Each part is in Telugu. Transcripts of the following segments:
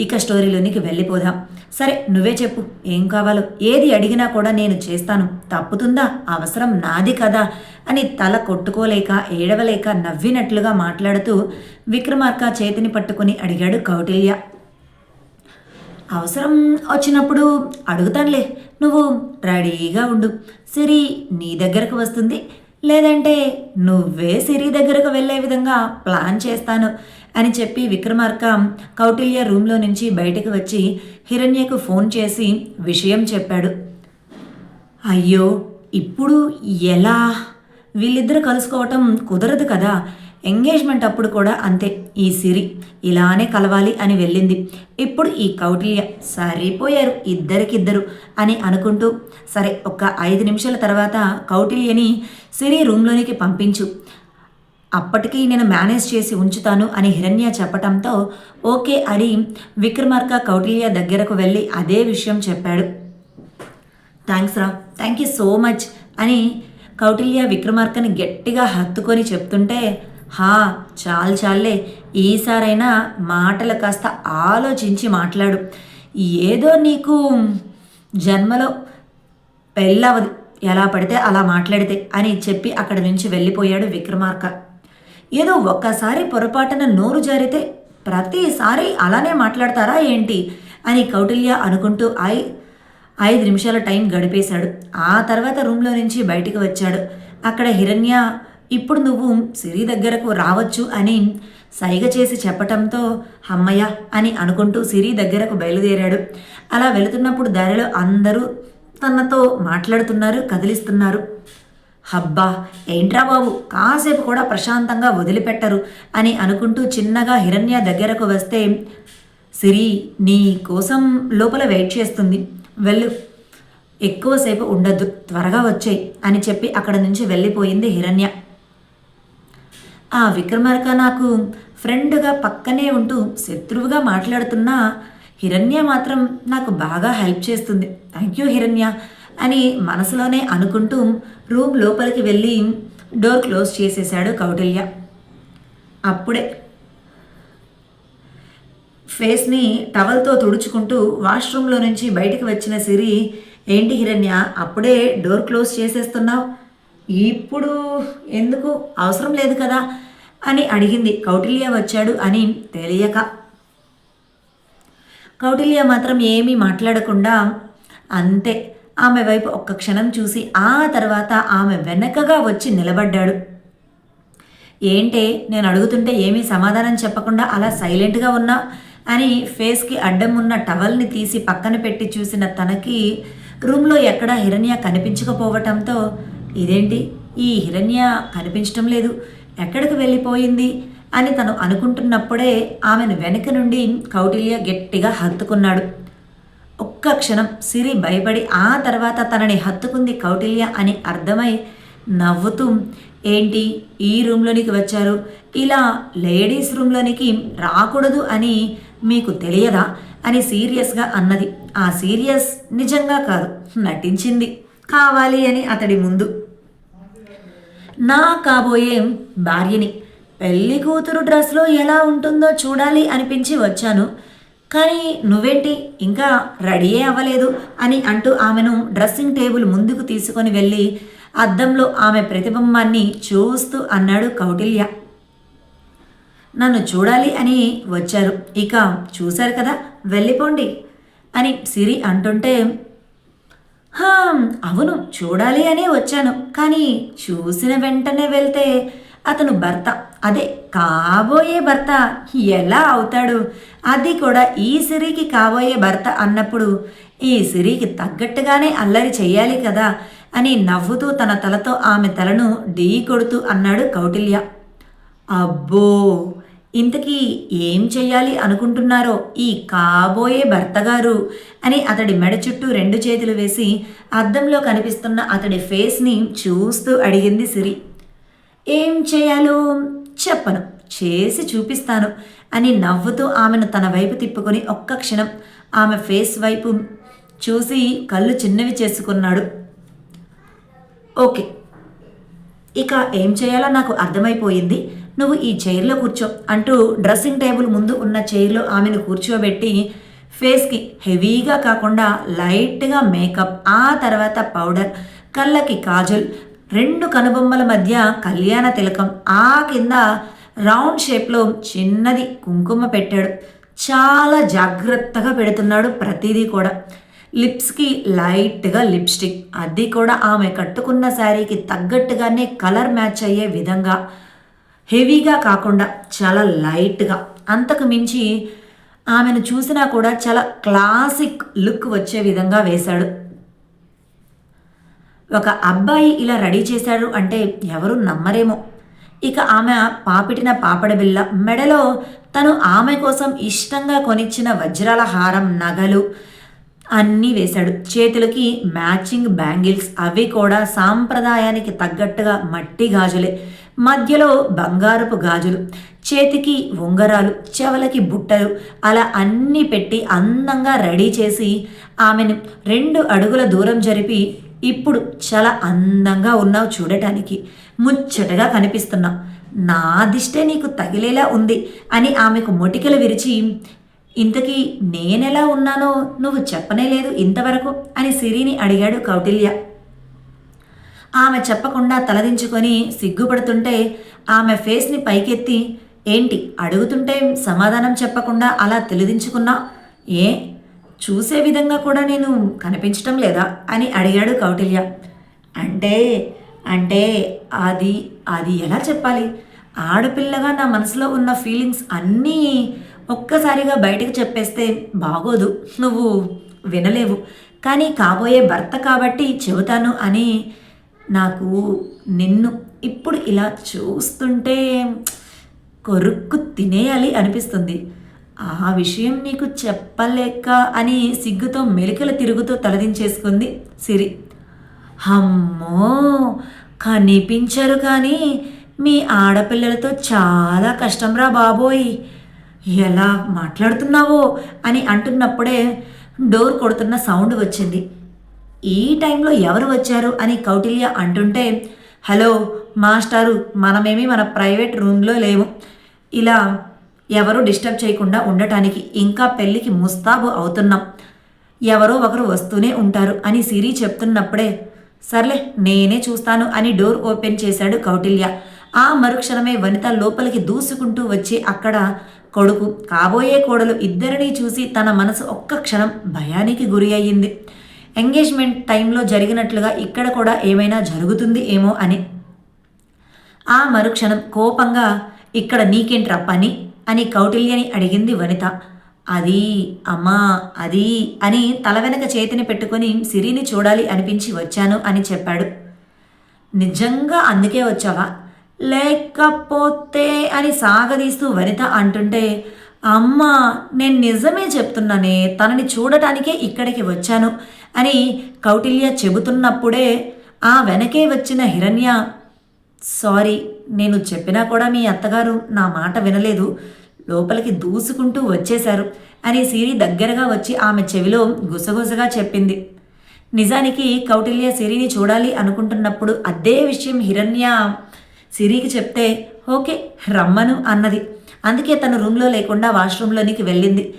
ఇక స్టోరీలోనికి వెళ్ళిపోదాం. సరే నువ్వే చెప్పు ఏం కావాలో? ఏది అడిగినా కూడా నేను చేస్తాను. తప్పుతుందా? అవసరం నాది కదా అని తల కొట్టుకోలేక ఏడవలేక నవ్వినట్లుగా మాట్లాడుతూ విక్రమార్క చేతిని పట్టుకుని అడిగాడు కౌటిల్య. అవసరం వచ్చినప్పుడు అడుగుతానులే నువ్వు రెడీగా ఉండు. సిరి నీ దగ్గరకు వస్తుంది. లేదంటే నువ్వే సిరి దగ్గరకు వెళ్ళే విధంగా ప్లాన్ చేస్తాను. అని చెప్పి విక్రమార్క కౌటిల్య రూమ్లో నుంచి బయటకు వచ్చి హిరణ్యకు ఫోన్ చేసి విషయం చెప్పాడు. అయ్యో ఇప్పుడు ఎలా? వీళ్ళిద్దరు కలుసుకోవటం కుదరదు కదా. ఎంగేజ్మెంట్ అప్పుడు కూడా అంతే. ఈ సిరి ఇలానే కలవాలి అని వెళ్ళింది. ఇప్పుడు ఈ కౌటిల్య సరిపోయారు ఇద్దరికిద్దరు అని అనుకుంటూ సరే ఒక ఐదు నిమిషాల తర్వాత కౌటిల్యని సిరి రూమ్లోనికి పంపించు. అప్పటికి నేను మేనేజ్ చేసి ఉంచుతాను అని హిరణ్య చెప్పటంతో ఓకే అని విక్రమార్క కౌటిల్య దగ్గరకు వెళ్ళి అదే విషయం చెప్పాడు. థ్యాంక్స్ రా. థ్యాంక్ యూ సో మచ్ అని కౌటిల్య విక్రమార్కని గట్టిగా హత్తుకొని చెప్తుంటే హా చాలు చాలే ఈసారైనా మాటలు కాస్త ఆలోచించి మాట్లాడు. ఏదో నీకు జన్మలో పెళ్ళవదు. ఎలా పడితే అలా మాట్లాడితే అని చెప్పి అక్కడి నుంచి వెళ్ళిపోయాడు విక్రమార్క. ఏదో ఒక్కసారి పొరపాటున నోరు జారితే ప్రతిసారి అలానే మాట్లాడతారా ఏంటి? అని కౌటిల్య అనుకుంటూ ఐ ఐదు నిమిషాల టైం గడిపేశాడు. ఆ తర్వాత రూమ్లో నుంచి బయటికి వచ్చాడు. అక్కడ హిరణ్య ఇప్పుడు నువ్వు సిరి దగ్గరకు రావచ్చు అని సైగ చేసి చెప్పటంతో అమ్మయ్య అని అనుకుంటూ సిరి దగ్గరకు బయలుదేరాడు. అలా వెళుతున్నప్పుడు దారిలో అందరూ తనతో మాట్లాడుతున్నారు కదిలిస్తున్నారు. హబ్బా ఏంట్రా బాబు కాసేపు కూడా ప్రశాంతంగా వదిలిపెట్టరు అని అనుకుంటూ చిన్నగా హిరణ్య దగ్గరకు వస్తే సిరి నీ కోసం లోపల వెయిట్ చేస్తుంది. వెళ్ళు. ఎక్కువసేపు ఉండద్దు త్వరగా వచ్చాయి అని చెప్పి అక్కడ నుంచి వెళ్ళిపోయింది హిరణ్య. ఆ విక్రమార్క నాకు ఫ్రెండ్గా పక్కనే ఉంటూ శత్రువుగా మాట్లాడుతున్నా హిరణ్య మాత్రం నాకు బాగా హెల్ప్ చేస్తుంది. థ్యాంక్ యూ హిరణ్య. అని మనసులోనే అనుకుంటూ రూమ్ లోపలికి వెళ్ళి డోర్ క్లోజ్ చేసేశాడు కౌటిల్య. అప్పుడే ఫేస్ని టవల్తో తుడుచుకుంటూ వాష్రూమ్లో నుంచి బయటికి వచ్చిన సిరి ఏంటి హిరణ్య అప్పుడే డోర్ క్లోజ్ చేసేస్తున్నావు? ఇప్పుడు ఎందుకు? అవసరం లేదు కదా? అని అడిగింది. కౌటిల్య వచ్చాడు అని తెలియక. కౌటిల్య మాత్రం ఏమీ మాట్లాడకుండా అంతే ఆమె వైపు ఒక్క క్షణం చూసి ఆ తర్వాత ఆమె వెనకగా వచ్చి నిలబడ్డాడు. ఏంటే నేను అడుగుతుంటే ఏమీ సమాధానం చెప్పకుండా అలా సైలెంట్గా ఉన్నా అని ఫేస్కి అడ్డం ఉన్న టవల్ని తీసి పక్కన పెట్టి చూసిన తనకి రూమ్లో ఎక్కడా హిరణ్య కనిపించకపోవటంతో ఇదేంటి? ఈ హిరణ్య కనిపించటం లేదు. ఎక్కడికి వెళ్ళిపోయింది? అని తను అనుకుంటున్నప్పుడే ఆమెను వెనక నుండి కౌటిల్య గట్టిగా హత్తుకున్నాడు. ఒక్క క్షణం సిరి భయపడి ఆ తర్వాత తనని హత్తుకుంది కౌటిల్య అని అర్థమై నవ్వుతూ ఏంటి? ఈ రూమ్లోనికి వచ్చారు? ఇలా లేడీస్ రూమ్లోనికి రాకూడదు అని మీకు తెలియదా? అని సీరియస్గా అన్నది. ఆ సీరియస్ నిజంగా కాదు. నటించింది కావాలి అని అతడి ముందు. నా కాబోయే భార్యని పెళ్ళి కూతురు డ్రెస్లో ఎలా ఉంటుందో చూడాలి అనిపించి వచ్చాను. కానీ నువ్వేంటి? ఇంకా రెడీయే అవ్వలేదు అని అంటూ ఆమెను డ్రెస్సింగ్ టేబుల్ ముందుకు తీసుకొని వెళ్ళి అద్దంలో ఆమె ప్రతిబింబాన్ని చూస్తూ అన్నాడు కౌటిల్య. నన్ను చూడాలి అని వచ్చారు. ఇక చూశారు కదా వెళ్ళిపోండి అని సిరి అంటుంటే అవును చూడాలి అనే వచ్చాను. కానీ చూసిన వెంటనే వెళ్తే అతను భర్త అదే కాబోయే భర్త ఎలా అవుతాడు? అది కూడా ఈ సిరికి కాబోయే భర్త అన్నప్పుడు ఈ సిరికి తగ్గట్టుగానే అల్లరి చెయ్యాలి కదా అని నవ్వుతూ తన తలతో ఆమె తలను ఢీ కొడుతూ అన్నాడు కౌటిల్య. అబ్బో! ఇంతకీ ఏం చెయ్యాలి అనుకుంటున్నారో ఈ కాబోయే భర్తగారు అని అతడి మెడ చుట్టూ రెండు చేతులు వేసి అద్దంలో కనిపిస్తున్న అతడి ఫేస్ని చూస్తూ అడిగింది సిరి. ఏం చేయాలో చెప్పను చేసి చూపిస్తాను అని నవ్వుతూ ఆమెను తన వైపు తిప్పుకొని ఒక్క క్షణం ఆమె ఫేస్ వైపు చూసి కళ్ళు చిన్నవి చేసుకున్నాడు. ఓకే ఇక ఏం చేయాలో నాకు అర్థమైపోయింది. నువ్వు ఈ చైర్లో కూర్చో అంటూ డ్రెస్సింగ్ టేబుల్ ముందు ఉన్న చైర్లో ఆమెను కూర్చోబెట్టి ఫేస్కి హెవీగా కాకుండా లైట్గా మేకప్ ఆ తర్వాత పౌడర్ కళ్ళకి కాజల్ రెండు కనుబొమ్మల మధ్య కళ్యాణ తిలకం. ఆ కింద రౌండ్ షేప్లో చిన్నది కుంకుమ పెట్టాడు. చాలా జాగ్రత్తగా పెడుతున్నాడు ప్రతిదీ కూడా. లిప్స్కి లైట్గా లిప్స్టిక్. అది కూడా ఆమె కట్టుకున్న శారీకి తగ్గట్టుగానే కలర్ మ్యాచ్ అయ్యే విధంగా. హెవీగా కాకుండా చాలా లైట్గా. అంతకు మించి ఆమెను చూసినా కూడా చాలా క్లాసిక్ లుక్ వచ్చే విధంగా వేశాడు. ఒక అబ్బాయి ఇలా రెడీ చేశాడు అంటే ఎవరు నమ్మరేమో. ఇక ఆమె పాపిటిన పాపడబిల్ల మెడలో తను ఆమె కోసం ఇష్టంగా కొనిచ్చిన వజ్రాల హారం నగలు అన్నీ వేశాడు. చేతులకి మ్యాచింగ్ బ్యాంగిల్స్ అవి కూడా సాంప్రదాయానికి తగ్గట్టుగా మట్టి గాజులే. మధ్యలో బంగారపు గాజులు చేతికి ఉంగరాలు చెవలకి బుట్టలు అలా అన్నీ పెట్టి అందంగా రెడీ చేసి ఆమెను రెండు అడుగుల దూరం జరిపి ఇప్పుడు చాలా అందంగా ఉన్నావు చూడటానికి. ముచ్చటగా కనిపిస్తున్నావు. నా దిష్టే నీకు తగిలేలా ఉంది అని ఆమెకు మొటికలు విరిచి ఇంతకీ నేనెలా ఉన్నానో నువ్వు చెప్పనే లేదు ఇంతవరకు అని సిరిని అడిగాడు కౌటిల్య. ఆమె చెప్పకుండా తలదించుకొని సిగ్గుపడుతుంటే ఆమె ఫేస్ని పైకెత్తి ఏంటి? అడుగుతుంటే సమాధానం చెప్పకుండా అలా తెలిదించుకున్నా. ఏ? చూసే విధంగా కూడా నేను కనిపించటం లేదా? అని అడిగాడు కౌటిల్య. అంటే అంటే అది అది ఎలా చెప్పాలి? ఆడపిల్లగా నా మనసులో ఉన్న ఫీలింగ్స్ అన్నీ ఒక్కసారిగా బయటకు చెప్పేస్తే బాగోదు. నువ్వు వినలేవు. కానీ కాబోయే భర్త కాబట్టి చెబుతాను అని నాకు నిన్ను ఇప్పుడు ఇలా చూస్తుంటే కొరుక్కు తినేయాలి అనిపిస్తుంది. ఆ విషయం నీకు చెప్పలేక అని సిగ్గుతో మెలికల తిరుగుతూ తలదించేసుకుంది సిరి. అమ్మో! కనిపించరు కానీ మీ ఆడపిల్లలతో చాలా కష్టంరా బాబోయ్. ఎలా మాట్లాడుతున్నావో అని అంటున్నప్పుడే డోర్ కొడుతున్న సౌండ్ వచ్చింది. ఈ టైంలో ఎవరు వచ్చారు అని కౌటిల్య అంటుంటే హలో మాస్టారు మనమేమి మన ప్రైవేట్ రూమ్లో లేవు ఇలా ఎవరు డిస్టర్బ్ చేయకుండా ఉండటానికి ఇంకా పెళ్ళికి ముస్తాబు అవుతున్నాం. ఎవరో ఒకరు వస్తూనే ఉంటారు అని సిరి చెప్తున్నప్పుడే సర్లే నేనే చూస్తాను అని డోర్ ఓపెన్ చేశాడు కౌటిల్య. ఆ మరుక్షణమే వనిత లోపలికి దూసుకుంటూ వచ్చి అక్కడ కొడుకు కాబోయే కోడలు ఇద్దరినీ చూసి తన మనసు ఒక్క క్షణం భయానికి గురి అయ్యింది. ఎంగేజ్మెంట్ టైంలో జరిగినట్లుగా ఇక్కడ కూడా ఏమైనా జరుగుతుంది ఏమో అని. ఆ మరుక్షణం కోపంగా ఇక్కడ నీకేంట్రా పని? అని కౌటిల్యని అడిగింది వనిత. అది అమ్మా అది అని తల వెనక చేతిని పెట్టుకొని సిరిని చూడాలి అనిపించి వచ్చాను అని చెప్పాడు. నిజంగా అందుకే వచ్చావా? లేకపోతే అని సాగదీస్తూ వనిత అంటుంటే అమ్మా నేను నిజమే చెప్తున్నానే తనని చూడటానికే ఇక్కడికి వచ్చాను అని కౌటిల్య చెబుతున్నప్పుడే ఆ వెనకే వచ్చిన హిరణ్య సారీ నేను చెప్పినా కూడా మీ అత్తగారు నా మాట వినలేదు. లోపలికి దూసుకుంటూ వచ్చేశారు అని సిరి దగ్గరగా వచ్చి ఆమె చెవిలో గుసగుసగా చెప్పింది. నిజానికి కౌటిల్య సిరిని చూడాలి అనుకుంటున్నప్పుడు అదే విషయం హిరణ్య సిరికి చెప్తే ఓకే రమ్మను అన్నది. అందుకే తను రూమ్లో లేకుండా వాష్రూమ్లోనికి వెళ్ళింది.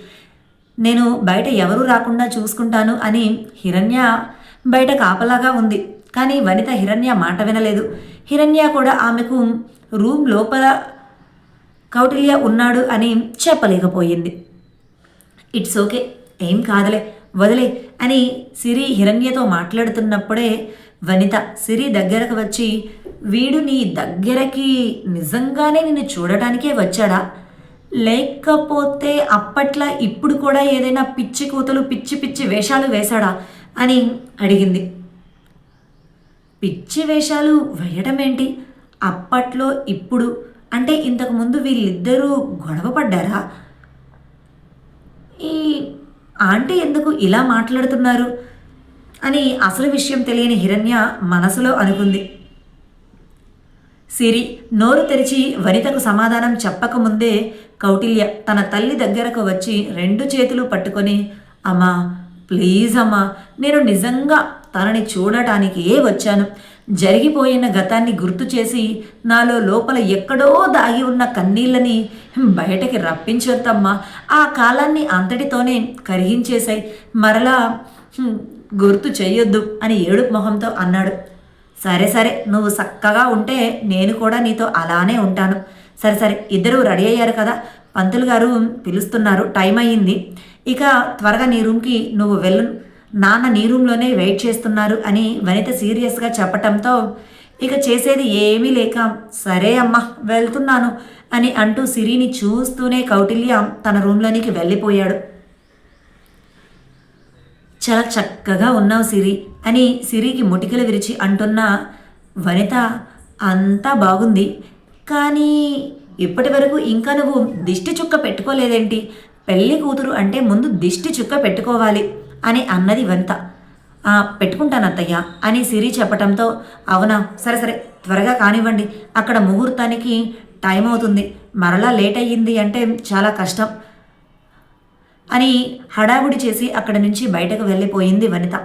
నేను బయట ఎవరూ రాకుండా చూసుకుంటాను అని హిరణ్య బయట కాపలాగా ఉంది. కానీ వనిత హిరణ్య మాట వినలేదు. హిరణ్య కూడా ఆమెకు రూమ్ లోపల కౌటిల్య ఉన్నాడు అని చెప్పలేకపోయింది. ఇట్స్ ఓకే ఏం కాదులే వదిలే అని సిరి హిరణ్యతో మాట్లాడుతున్నప్పుడే వనిత సిరి దగ్గరకు వచ్చి వీడు నీ దగ్గరకి నిజంగానే నిన్ను చూడటానికే వచ్చాడా? లేకపోతే అప్పట్లో ఇప్పుడు కూడా ఏదైనా పిచ్చి కూతలు పిచ్చి పిచ్చి వేషాలు వేశాడా? అని అడిగింది. పిచ్చి వేషాలు వేయడం ఏంటి అప్పట్లో ఇప్పుడు అంటే ఇంతకు ముందు వీళ్ళిద్దరూ గొడవ పడ్డారా? ఈ ఆంటీ ఎందుకు ఇలా మాట్లాడుతున్నారు? అని అసలు విషయం తెలియని హిరణ్య మనసులో అనుకుంది. సిరి నోరు తెరిచి వనితకు సమాధానం చెప్పకముందే కౌటిల్య తన తల్లి దగ్గరకు వచ్చి రెండు చేతులు పట్టుకొని అమ్మా ప్లీజ్ అమ్మా నేను నిజంగా తనని చూడటానికే వచ్చాను. జరిగిపోయిన గతాన్ని గుర్తు చేసి నాలో లోపల ఎక్కడో దాగి ఉన్న కన్నీళ్ళని బయటకి రప్పించొద్దమ్మా. ఆ కాలాన్ని అంతటితోనే కరిగించేశాయి. మరలా గుర్తు చేయొద్దు అని ఏడుపు మొహంతో అన్నాడు. సరే సరే నువ్వు చక్కగా ఉంటే నేను కూడా నీతో అలానే ఉంటాను. సరే సరే ఇద్దరు రెడీ అయ్యారు కదా? పంతులు గారు పిలుస్తున్నారు. టైం అయ్యింది ఇక త్వరగా నీ రూమ్కి నువ్వు వెళ్ళు. నాన్న నీ రూమ్లోనే వెయిట్ చేస్తున్నారు అని వనిత సీరియస్గా చెప్పటంతో ఇక చేసేది ఏమీ లేక సరే అమ్మా వెళ్తున్నాను అని అంటూ సిరిని చూస్తూనే కౌటిల్య తన రూమ్లోనికి వెళ్ళిపోయాడు. చాలా చక్కగా ఉన్నావు సిరి అని సిరికి ముటికలు విరిచి అంటున్న వనిత అంతా బాగుంది కానీ ఇప్పటి వరకు ఇంకా నువ్వు దిష్టి చుక్క పెట్టుకోలేదేంటి? పెళ్ళి కూతురు అంటే ముందు దిష్టి చుక్క పెట్టుకోవాలి. అని అన్నది వనిత పెట్టుకుంటాను అత్తయ్య అని సిరి చెప్పటంతో అవునా సరే సరే త్వరగా కానివ్వండి. అక్కడ ముహూర్తానికి టైం అవుతుంది మరలా లేట్ అయ్యింది అంటే చాలా కష్టం అని హడావుడి చేసి అక్కడి నుంచి బయటకు వెళ్ళిపోయింది వనిత.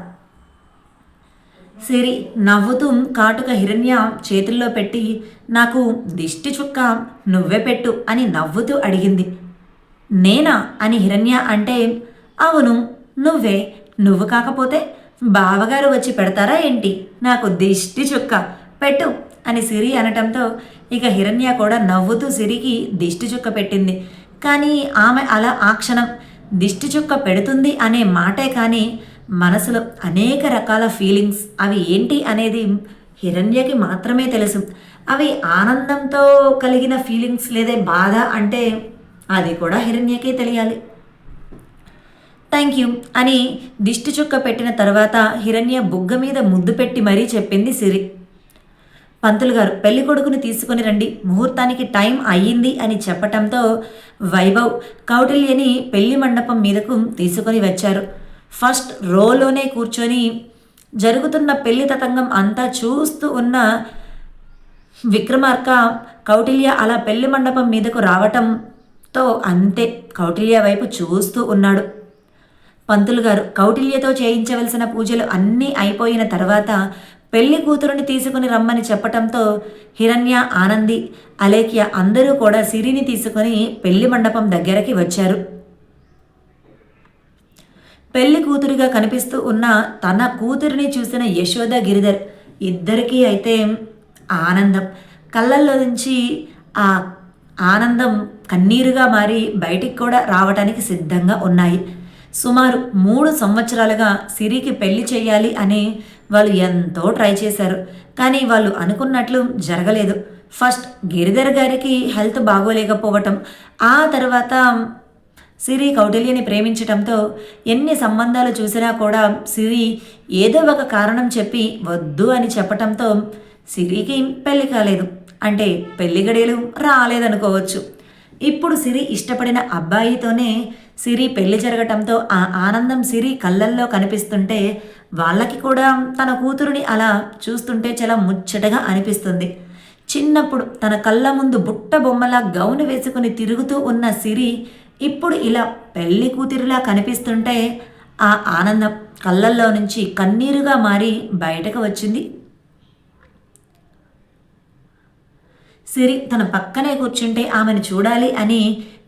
సిరి నవ్వుతూ కాటుక హిరణ్య చేతుల్లో పెట్టి నాకు దిష్టి చుక్క నువ్వే పెట్టు అని నవ్వుతూ అడిగింది. నేనా? అని హిరణ్య అంటే అవును నువ్వే నువ్వు కాకపోతే బావగారు వచ్చి పెడతారా ఏంటి? నాకు దిష్టి చుక్క. పెట్టు అని సిరి అనటంతో ఇక హిరణ్య కూడా నవ్వుతూ సిరికి దిష్టి చుక్క పెట్టింది. కానీ ఆమె అలా ఆ క్షణం దిష్టి చుక్క పెడుతుంది అనే మాటే కానీ మనసులో అనేక రకాల ఫీలింగ్స్. అవి ఏంటి అనేది హిరణ్యకి మాత్రమే తెలుసు. అవి ఆనందంతో కలిగిన ఫీలింగ్స్ లేదా బాధ అంటే అది కూడా హిరణ్యకే తెలియాలి. థ్యాంక్ యూ అని దిష్టి చుక్క పెట్టిన తర్వాత హిరణ్య బుగ్గ మీద ముద్దు పెట్టి మరీ చెప్పింది సిరి. పంతులు గారు పెళ్ళి కొడుకుని తీసుకొని రండి. ముహూర్తానికి టైం అయ్యింది అని చెప్పటంతో వైభవ్ కౌటిల్యని పెళ్ళి మండపం మీదకు తీసుకొని వచ్చారు. ఫస్ట్ రోలోనే కూర్చొని జరుగుతున్న పెళ్ళి తతంగం అంతా చూస్తూ ఉన్న విక్రమార్క కౌటిల్య అలా పెళ్ళి మండపం మీదకు రావటంతో అంతే. కౌటిల్య వైపు చూస్తూ ఉన్నాడు. పంతులు గారు కౌటిల్యతో చేయించవలసిన పూజలు అన్నీ అయిపోయిన తర్వాత పెళ్ళి కూతురుని తీసుకుని రమ్మని చెప్పటంతో హిరణ్య ఆనంది అలేఖ్య అందరూ కూడా సిరిని తీసుకొని పెళ్ళి మండపం దగ్గరకి వచ్చారు. పెళ్ళి కూతురుగా కనిపిస్తూ ఉన్న తన కూతురిని చూసిన యశోద గిరిధర్ ఇద్దరికీ అయితే ఆనందం. కళ్ళల్లో నుంచి ఆ ఆనందం కన్నీరుగా మారి బయటికి కూడా రావటానికి సిద్ధంగా ఉన్నాయి. సుమారు మూడు సంవత్సరాలుగా సిరికి పెళ్ళి చేయాలి అని వాళ్ళు ఎంతో ట్రై చేశారు. కానీ వాళ్ళు అనుకున్నట్లు జరగలేదు. ఫస్ట్ గిరిధర్ గారికి హెల్త్ బాగోలేకపోవటం ఆ తర్వాత సిరి కౌటిల్యని ప్రేమించటంతో ఎన్ని సంబంధాలు చూసినా కూడా సిరి ఏదో ఒక కారణం చెప్పి వద్దు అని చెప్పటంతో సిరికి పెళ్ళి కాలేదు. అంటే పెళ్ళి గడియలు రాలేదనుకోవచ్చు. ఇప్పుడు సిరి ఇష్టపడిన అబ్బాయితోనే సిరి పెళ్ళి జరగటంతో ఆ ఆనందం సిరి కళ్ళల్లో కనిపిస్తుంటే వాళ్ళకి కూడా తన కూతురుని అలా చూస్తుంటే చాలా ముచ్చటగా అనిపిస్తుంది. చిన్నప్పుడు తన కళ్ళ ముందు బుట్ట బొమ్మలా గౌను వేసుకుని తిరుగుతూ ఉన్న సిరి ఇప్పుడు ఇలా పెళ్ళి కూతురిలా కనిపిస్తుంటే ఆ ఆనందం కళ్ళల్లో నుంచి కన్నీరుగా మారి బయటకు వచ్చింది. సిరి తన పక్కనే కూర్చుంటే ఆమెను చూడాలి అని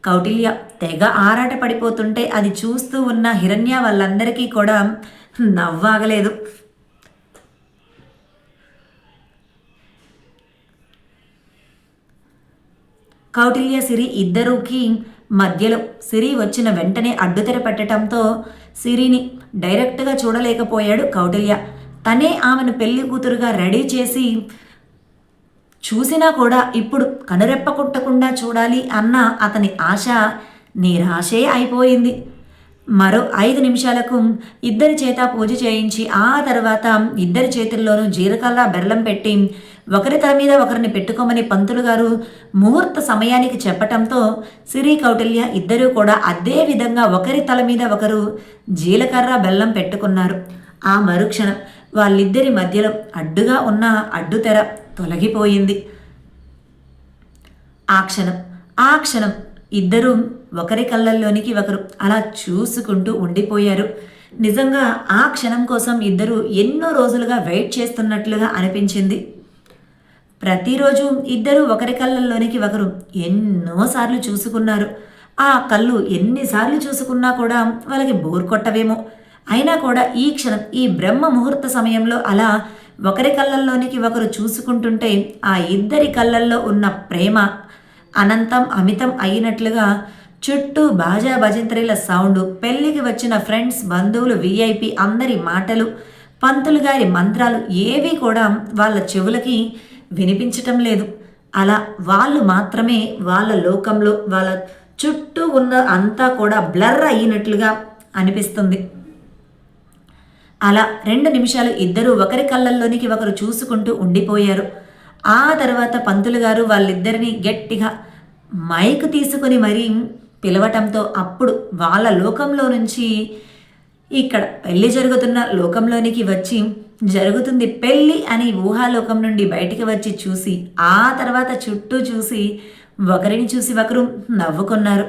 కౌటిల్య తెగ ఆరాట పడిపోతుంటే అది చూస్తూ ఉన్న హిరణ్య వాళ్ళందరికీ కూడా నవ్వాగలేదు. కౌటిల్య సిరి ఇద్దరూకి మధ్యలో సిరి వచ్చిన వెంటనే అడ్డుతెర పెట్టడంతో సిరిని డైరెక్ట్గా చూడలేకపోయాడు కౌటిల్య. తనే ఆమెను పెళ్ళి కూతురుగా రెడీ చేసి చూసినా కూడా ఇప్పుడు కనురెప్ప కుట్టకుండా చూడాలి అన్న అతని ఆశ నిరాశే అయిపోయింది. మరో ఐదు నిమిషాలకు ఇద్దరి చేత పూజ చేయించి ఆ తర్వాత ఇద్దరి చేతుల్లోనూ జీలకర్ర బెల్లం పెట్టి ఒకరి తల మీద ఒకరిని పెట్టుకోమని పంతులు గారు ముహూర్త సమయానికి చెప్పటంతో సిరి కౌటిల్య ఇద్దరూ కూడా అదే విధంగా ఒకరి తల మీద ఒకరు జీలకర్ర బెల్లం పెట్టుకున్నారు. ఆ మరుక్షణం వాళ్ళిద్దరి మధ్యలో అడ్డుగా ఉన్న అడ్డుతెర తొలగిపోయింది. ఆ క్షణం ఆ క్షణం ఇద్దరూ ఒకరి కళ్ళల్లోనికి ఒకరు అలా చూసుకుంటూ ఉండిపోయారు. నిజంగా ఆ క్షణం కోసం ఇద్దరు ఎన్నో రోజులుగా వెయిట్ చేస్తున్నట్లుగా అనిపించింది. ప్రతిరోజు ఇద్దరు ఒకరి కళ్ళల్లోనికి ఒకరు ఎన్నోసార్లు చూసుకున్నారు. ఆ కళ్ళు ఎన్నిసార్లు చూసుకున్నా కూడా వాళ్ళకి బోర్ కొట్టవేమో. అయినా కూడా ఈ క్షణం ఈ బ్రహ్మ ముహూర్త సమయంలో అలా ఒకరి కళ్ళల్లోనికి ఒకరు చూసుకుంటుంటే ఆ ఇద్దరి కళ్ళల్లో ఉన్న ప్రేమ అనంతం అమితం అయినట్లుగా చుట్టూ బాజా భజంత్రీల సౌండ్ పెళ్ళికి వచ్చిన ఫ్రెండ్స్ బంధువులు విఐపి అందరి మాటలు పంతులు గారి మంత్రాలు ఏవి కూడా వాళ్ళ చెవులకి వినిపించటం లేదు. అలా వాళ్ళు మాత్రమే వాళ్ళ లోకంలో వాళ్ళ చుట్టూ ఉన్న అంతా కూడా బ్లర్ అయినట్లుగా అనిపిస్తుంది. అలా రెండు నిమిషాలు ఇద్దరు ఒకరి కళ్ళల్లోనికి ఒకరు చూసుకుంటూ ఉండిపోయారు. ఆ తర్వాత పంతులు గారు వాళ్ళిద్దరిని గట్టిగా మైక్ తీసుకొని మరీ పిలవటంతో అప్పుడు వాళ్ళ లోకంలో నుంచి ఇక్కడ పెళ్ళి జరుగుతున్న లోకంలోనికి వచ్చి జరుగుతుంది పెళ్ళి అని ఊహాలోకం నుండి బయటికి వచ్చి చూసి ఆ తర్వాత చుట్టూ చూసి ఒకరిని చూసి ఒకరు నవ్వుకున్నారు.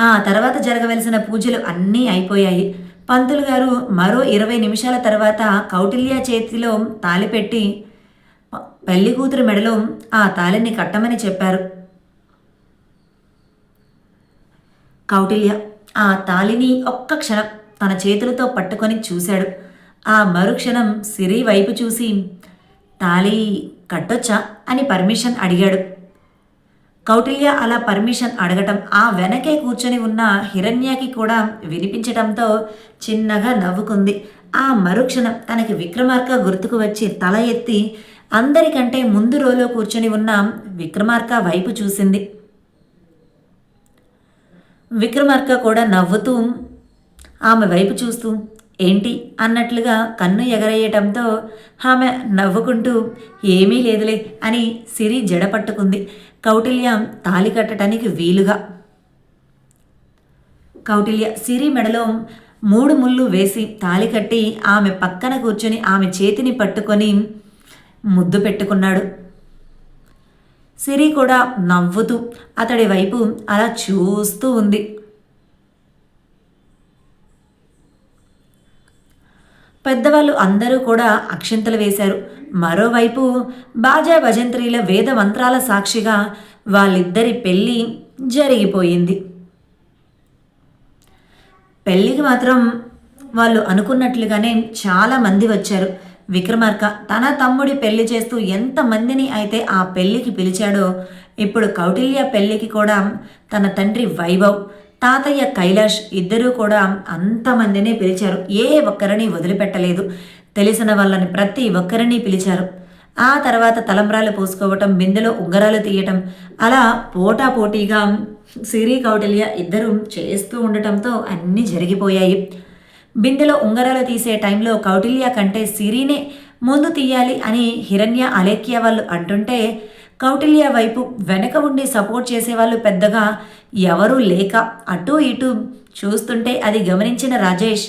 ఆ తర్వాత జరగవలసిన పూజలు అన్నీ అయిపోయాయి. పంతులు గారు మరో ఇరవై నిమిషాల తర్వాత కౌటిల్య చేతిలో తాలి పెట్టి పెళ్ళి కూతురు మెడలో ఆ తాలిని కట్టమని చెప్పారు. కౌటిల్య ఆ తాలిని ఒక్క క్షణం తన చేతులతో పట్టుకొని చూశాడు. ఆ మరుక్షణం సిరి వైపు చూసి తాలి కట్టొచ్చా? అని పర్మిషన్ అడిగాడు. కౌటిల్య అలా పర్మిషన్ అడగటం ఆ వెనకే కూర్చొని ఉన్న హిరణ్యకి కూడా వినిపించటంతో చిన్నగా నవ్వుకుంది. ఆ మరుక్షణం తనకి విక్రమార్క గుర్తుకు వచ్చి తల ఎత్తి అందరికంటే ముందు రోలో కూర్చొని ఉన్న విక్రమార్క వైపు చూసింది. విక్రమార్క కూడా నవ్వుతూ ఆమె వైపు చూస్తూ ఏంటి? అన్నట్లుగా కన్ను ఎగరేయటంతో ఆమె నవ్వుకుంటూ ఏమీ లేదులే అని సిరి జడపట్టుకుంది కౌటిల్య తాలి కట్టడానికి వీలుగా. కౌటిల్య సిరి మెడలో మూడు ముళ్ళు వేసి తాలి కట్టి ఆమె పక్కన కూర్చొని ఆమె చేతిని పట్టుకొని ముద్దు పెట్టుకున్నాడు. సిరి కూడా నవ్వుతూ అతడి వైపు అలా చూస్తూ ఉంది. పెద్దవాళ్ళు అందరూ కూడా అక్షింతలు వేశారు. మరోవైపు బాజా భజంత్రీల వేద మంత్రాల సాక్షిగా వాళ్ళిద్దరి పెళ్ళి జరిగిపోయింది. పెళ్ళికి మాత్రం వాళ్ళు అనుకున్నట్లుగానే చాలా మంది వచ్చారు. విక్రమార్క తన తమ్ముడి పెళ్ళి చేస్తూ ఎంతమందిని అయితే ఆ పెళ్ళికి పిలిచాడో ఇప్పుడు కౌటిల్య పెళ్ళికి కూడా తన తండ్రి వైభవ్ తాతయ్య కైలాష్ ఇద్దరూ కూడా అంతమందిని పిలిచారు. ఏ ఒక్కరిని వదిలిపెట్టలేదు. తెలిసిన వాళ్ళని ప్రతి ఒక్కరిని పిలిచారు. ఆ తర్వాత తలంబ్రాలు పోసుకోవటం బిందెలో ఉంగరాలు తీయటం అలా పోటాపోటీగా సిరి కౌటిల్య ఇద్దరు చేస్తూ ఉండటంతో అన్నీ జరిగిపోయాయి. బిందెలో ఉంగరాలు తీసే టైంలో కౌటిల్య కంటే సిరినే ముందు తీయాలి అని హిరణ్య అలేఖ్య వాళ్ళు అంటుంటే కౌటిల్య వైపు వెనక ఉండి సపోర్ట్ చేసేవాళ్ళు పెద్దగా ఎవరూ లేక అటు ఇటు చూస్తుంటే అది గమనించిన రాజేష్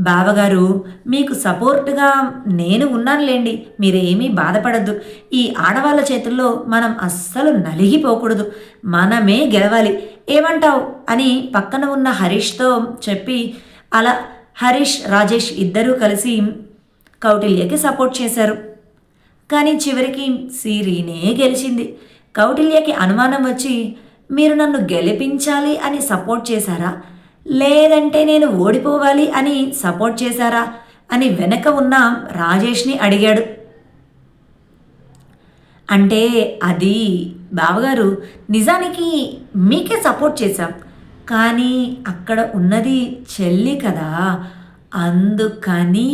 బావగారు మీకు సపోర్ట్గా నేను ఉన్నానులేండి మీరేమీ బాధపడద్దు. ఈ ఆడవాళ్ళ చేతుల్లో మనం అస్సలు నలిగిపోకూడదు. మనమే గెలవాలి. ఏమంటావు? అని పక్కన ఉన్న హరీష్తో చెప్పి అలా హరీష్ రాజేష్ ఇద్దరూ కలిసి కౌటిల్యకి సపోర్ట్ చేశారు. కానీ చివరికి సిరీనే గెలిచింది. కౌటిల్యకి అనుమానం వచ్చి మీరు నన్ను గెలిపించాలి అని సపోర్ట్ చేశారా? లేదంటే నేను ఓడిపోవాలి అని సపోర్ట్ చేశారా? అని వెనక ఉన్న రాజేష్ని అడిగాడు. అంటే అది బావగారు నిజానికి మీకే సపోర్ట్ చేశాం. కానీ అక్కడ ఉన్నది చెల్లి కదా. అందుకని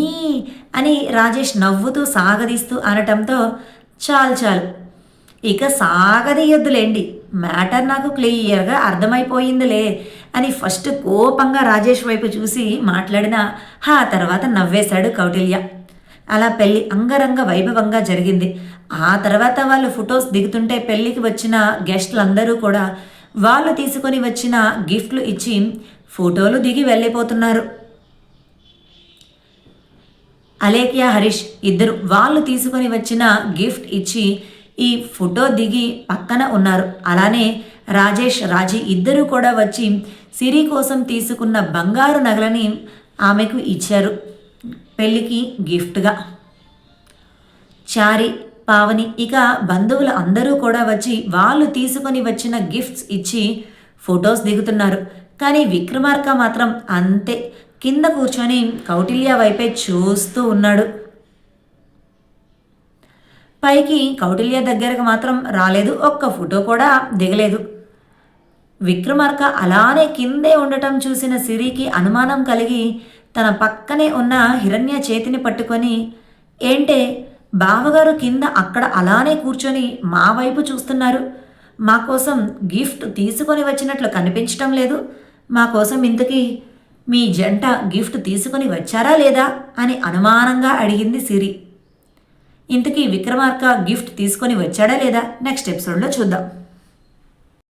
అని రాజేష్ నవ్వుతూ సాగదీస్తూ అనటంతో చాలు చాలు. ఇక సాగదీయొద్దులేండి. మ్యాటర్ నాకు క్లియర్గా అర్థమైపోయిందిలే అని ఫస్ట్ కోపంగా రాజేష్ వైపు చూసి మాట్లాడిన ఆ తర్వాత నవ్వేశాడు కౌటిల్య. అలా పెళ్ళి అంగరంగ వైభవంగా జరిగింది. ఆ తర్వాత వాళ్ళు ఫొటోస్ దిగుతుంటే పెళ్ళికి వచ్చిన గెస్టులందరూ కూడా వాళ్ళు తీసుకొని వచ్చిన గిఫ్ట్లు ఇచ్చి ఫోటోలు దిగి వెళ్ళిపోతున్నారు. అలేఖ్య హరీష్ ఇద్దరు వాళ్ళు తీసుకొని వచ్చిన గిఫ్ట్ ఇచ్చి ఈ ఫోటో దిగి పక్కన ఉన్నారు. అలానే రాజేష్ రాజీ ఇద్దరు కూడా వచ్చి సిరి కోసం తీసుకున్న బంగారు నగలని ఆమెకు ఇచ్చారు. పెళ్ళికి గిఫ్ట్గా. చారి పావని. ఇక బంధువులు అందరూ కూడా వచ్చి వాళ్ళు తీసుకొని వచ్చిన గిఫ్ట్స్ ఇచ్చి ఫొటోస్ దిగుతున్నారు. కానీ విక్రమార్క మాత్రం అంతే. కింద కూర్చొని కౌటిల్య వైపే చూస్తూ ఉన్నాడు. పైకి కౌటిల్య దగ్గరకు మాత్రం రాలేదు. ఒక్క ఫోటో కూడా దిగలేదు. విక్రమార్క అలానే కిందే ఉండటం చూసిన సిరికి అనుమానం కలిగి తన పక్కనే ఉన్న హిరణ్య చేతిని పట్టుకొని ఏంటే బావగారు కింద అక్కడ అలానే కూర్చొని మా వైపు చూస్తున్నారు. మా కోసం గిఫ్ట్ తీసుకొని వచ్చినట్లు కనిపించటం లేదు. మా కోసం ఇంతకీ మీ జంట గిఫ్ట్ తీసుకొని వచ్చారా లేదా అని అనుమానంగా అడిగింది సిరి. ఇంతకీ విక్రమార్క గిఫ్ట్ తీసుకొని వచ్చాడా లేదా? నెక్స్ట్ ఎపిసోడ్లో చూద్దాం.